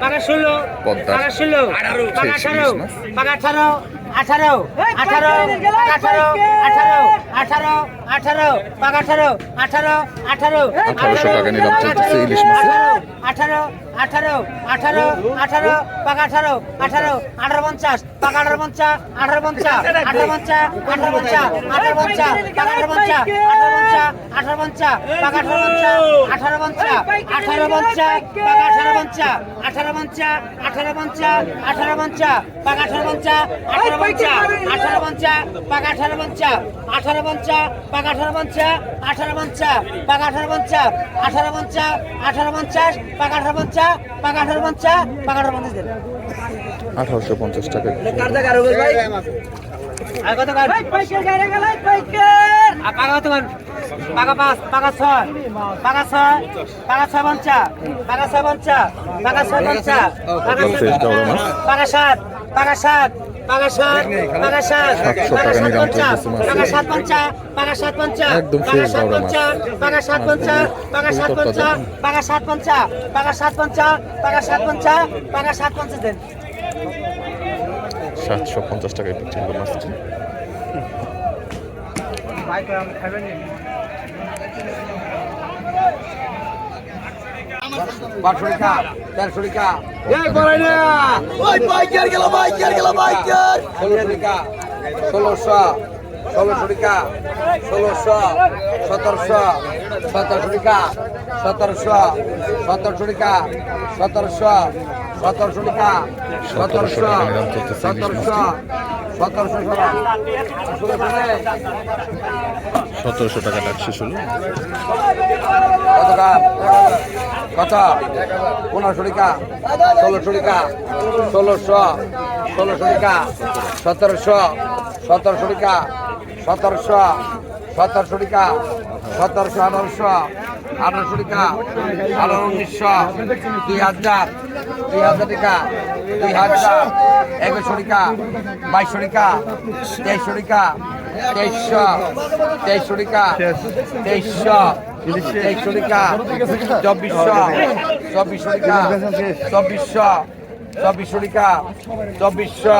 পাকা ষোলো। পাকা ষোলো পাকা আঠারো মাছ। পাকা আঠারো আঠারো আঠারো আঠারো আঠারো আঠারো আঠারো পাকা আঠারো আঠারো আঠারো আঠারোশো টাকা নিলাম চলতেছে ইলিশ মাছের। আঠারো আঠারো আঠারো আঠারো আঠারো পাকা আঠারো আঠারো আঠারো পঞ্চাশ পাকা আঠারো পঞ্চাশ আঠারো পঞ্চাশ আঠারো পঞ্চাশ আঠারো পঞ্চাশ আঠারো পঞ্চাশ পাকা আঠারো পঞ্চাশ আঠারো পঞ্চাশ আঠারো পঞ্চাশ পাকা আঠারো পঞ্চাশ আঠারো পঞ্চাশ আঠারো পঞ্চাশ পাকা আঠারো পঞ্চাশ আঠারো পঞ্চাশ আঠারো পঞ্চাশ পাকা আঠারো পঞ্চাশ আঠারো পঞ্চাশ আঠারো পঞ্চাশ পাকা আঠারো পঞ্চাশ আঠারো পঞ্চাশ পাকা আঠারো পঞ্চাশ আঠারো পঞ্চাশ পাকা আঠারো পঞ্চাশ আঠারো পঞ্চাশ আঠারো পঞ্চাশ পাকা আঠারো পঞ্চাশ পাকা আঠারো পঞ্চাশ পাকা আঠারো পঞ্চাশ দেন আঠারোশো পঞ্চাশ টাকা আর কত কার? আর পাকা পাঁচ পাকা ছয় পাকা ছয় পাকা ছয় পঞ্চা পাকা ছয় পঞ্চা পাকা ছয় পঞ্চা পাকা সাত পাকা সাত সাতশো টাকা সাত নিলাম চলতেছে মাছ। একদম সাত গাওড়া মাছ। সাতশো পঞ্চাশ টাকায় বিক্রি হলো মাছটি বারোশো টাকা তেরোশো টাকা ষোলোশো টাকা ষোলোশো ষোলোশো টাকা ষোলোশো সতেরোশো সতেরোশো টাকা সতেরোশো সতেরোশো টাকা সতেরোশো সতেরোশো টাকা সতেরোশো সতেরোশো সতেরোশো সতেরোশো সতেরোশো। টাকা ডাক শেষ হলো। কত? পনেরোশো টাকা ষোলোশো টাকা ষোলোশো ষোলোশো টাকা সতেরোশো সতেরোশো টাকা সতেরোশো। সতেরোশো সতেরোশো আঠারোশো আঠারোশো টাকা, আঠারো উনিশশো, দুই হাজার দুই হাজার টাকা, দুই হাজার, একুশশো টাকা, বাইশশো টাকা, তেইশশো টাকা, তেইশশো তেইশশো টাকা, তেইশশো তেইশশো টাকা, চব্বিশশো চব্বিশশো চব্বিশশো চব্বিশশো টাকা চব্বিশশো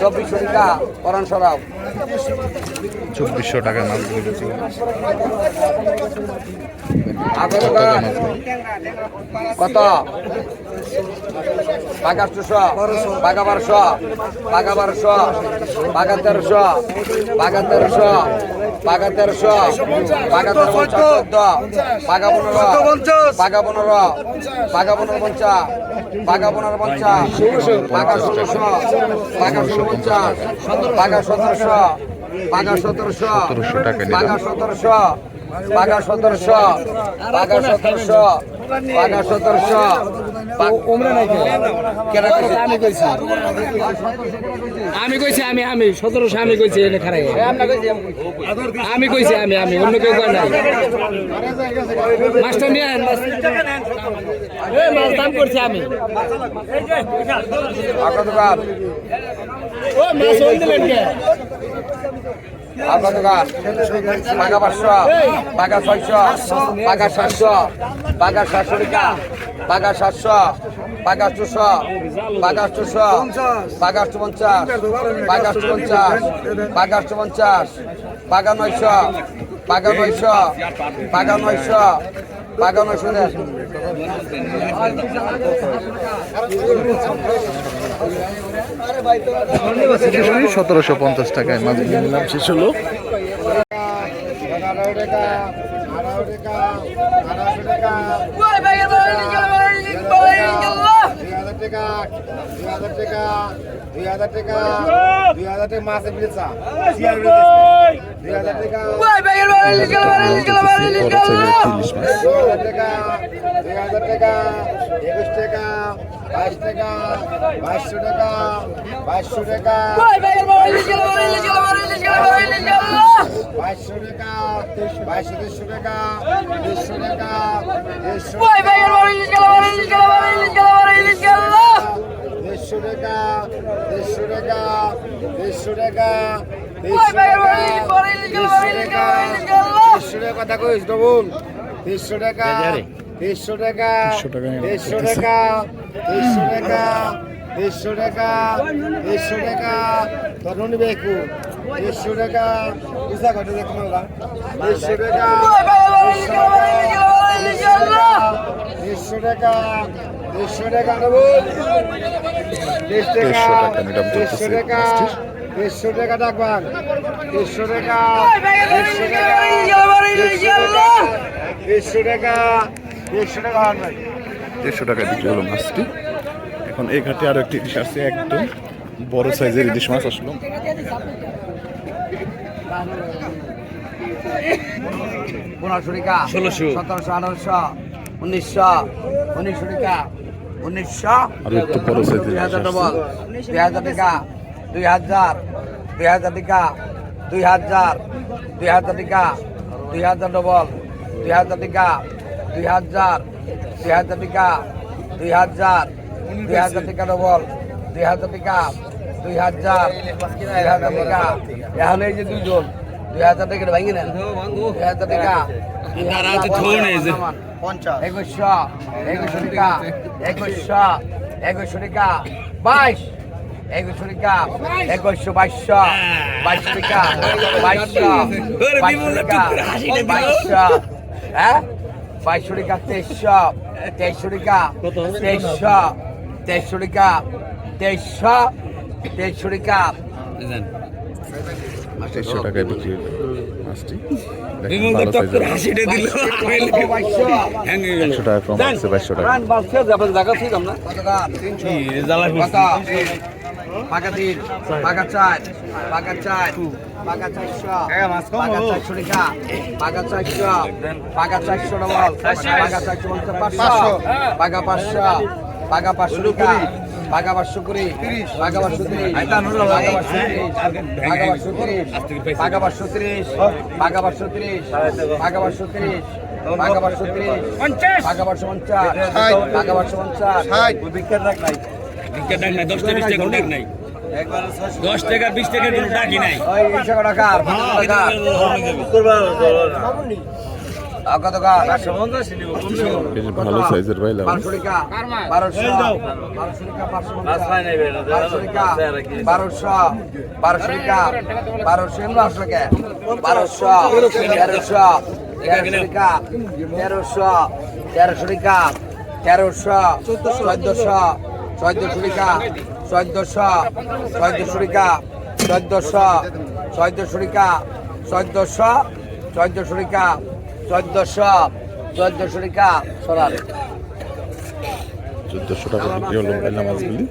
চব্বিশশো টাকা পরান সরাও। চব্বিশশো টাকা মাছ ধরেছে আঠারো কত বাঘা আটশোশো বাঘা বারোশো বাঘা বারোশো বাঘা তেরোশো বাঘা তেরোশো বাঘা তেরোশো বাঘা তেরোশো চোদ্দ পনেরো বাঘা পনেরো পনেরো পঞ্চাশ বাঘা পনেরো পঞ্চাশ পাকা ষোলোশো পাকা ষোলো পঞ্চাশ পাকা সতেরোশো পাকা সতেরোশো। বাঘা সতেরোশো বাঘা সতেরোশো বাঘা সতেরোশো বাঘা সতেরোশো। আমি কইছি। আমি আমি আমি। সতেরোশো আমি কইছি এনে খারাই। আমি কইছি আমি আমি। অন্য কেউ কয় নাই। মাছটা নিয়ে দাম করছি আমি। ও মাছ দিলেন কে? আপনার দোকান বাঘা পাঁচশো বাঘা ছয়শো বাঘা সাতশো বাঘা সাতশো টাকা বাঘা সাতশো আটশোশো বাঘা আটশোশো বাঘা আটশো পঞ্চাশ আটশো পঞ্চাশ আটশো পঞ্চাশ বাঘা নয়শো বাঘা নয়শো বাঘা নয়শো বাঘা নয়শো দেন সতেরোশো পঞ্চাশ টাকায় মাছ নিলাম শেষ হলো হাজার টাকা দুই হাজার টাকা দুই হাজার টাকা ইলিশ মাছ দুই হাজার টাকা দুই হাজার টাকা একুশ টাকা বাইশ টাকা বাইশশো টাকা বাইশশো টাকা বাইশশো টাকা বাইশশো দেড়শো টাকা দেড়শো টাকা দেড়শো দেড়শো টাকা দেড়শো টাকা দেড়শো টাকা দেড়শো টাকা দেড়শো টাকা কথা কইস ডবল দেড়শো টাকা দেড়শো টাকা দেড়শো টাকা দেড়শো টাকা দেড়শো টাকা দেড়শো টাকা ধরুন বেকু দেড়শো টাকা পয়সা ঘটে দেখুন দেড়শো টাকা দেড়শো টাকা দেড়শো টাকা দেড়শো টাকা নিলাম দেড়শো টাকা দেড়শো টাকা দেড়শো টাকা দেড়শো টাকা দেড়শো টাকা দেড়শো টাকা দেড়শো টাকায় বিক্রি হলো মাছটি। এখন এই ঘাটে আরও একটি ইলিশ আসছে একদম বড় সাইজের ইলিশ মাছ আসলো। পনেরোশো টাকা ষোলোশো। সতেরোশো আঠারোশো উনিশশো উনিশশো টাকা। উনিশশো দুই হাজার ডবল দুই হাজার টাকা দুই হাজার দুই হাজার টাকা দুই হাজার দুই হাজার টাকা দুই হাজার ডবল দুই হাজার টাকা দুই হাজার দুই হাজার টাকা দুই হাজার দুই হাজার টাকা ডবল দুই হাজার টাকা দুই হাজার দুই হাজার টাকা এখন এই যে দুইজন দুই হাজার টাকা ভাঙি নেন দুই হাজার টাকা যে। একুশশো একুশশো টাকা একুশশো একুশশো টাকা বাইশ। একুশশো টাকা একুশশো বাইশশো বাইশশো টাকা বাইশশো বাইশশো টাকা বাইশশো হ্যাঁ? বাইশশো টাকা তেইশশো তেইশশো টাকা তেইশশো তেইশশো টাকা তেইশশো তেইশশো টাকা। দেড়শো টাকায় বিক্রি মাছটি। টক হ্যাং হয়ে একশো কম আছে বাইশশো টাকা। পাকা তিন পাকা চার পাকা চার পাকা চারশো পাকা চারশো টাকা পাকা চারশো পাকা চারশো ডবল পাকা চারশো পাঁচশো পাকা পাঁচশো পাকা পাঁচশো টাকা। পাকা পাঁচশো কুড়ি পাকা পাঁচশো তিরিশ পাকা পাঁচশো তিরিশ পাকা পাঁচশো তিরিশ পাকা পাঁচশো তিরিশ পাকা পাঁচশো তিরিশ পাকা পাঁচশো তিরিশ পাকা পাঁচশো পঞ্চাশ পাকা পাঁচশো পঞ্চাশ ভিক্ষা ডাক নাই। দশ টাকা বিশ টাকা কোনো ডাক নাই। দশ টাকা বিশ টাকা কোনো ডাকি নাই টাকা ভালো সাইজের বাইলা মাছ বারোশো বারোশো বারোশো বারোশো তেরোশো তেরোশো তেরোশো টাকা তেরোশো চোদ্দশো চোদ্দশো টাকা চোদ্দশো চোদ্দশো টাকা চোদ্দশো চোদ্দশো টাকা চোদ্দশো চোদ্দশো টাকা চোদ্দশো চোদ্দশো টাকা সরাল চোদ্দশো টাকা বিক্রি হলো মাছগুলি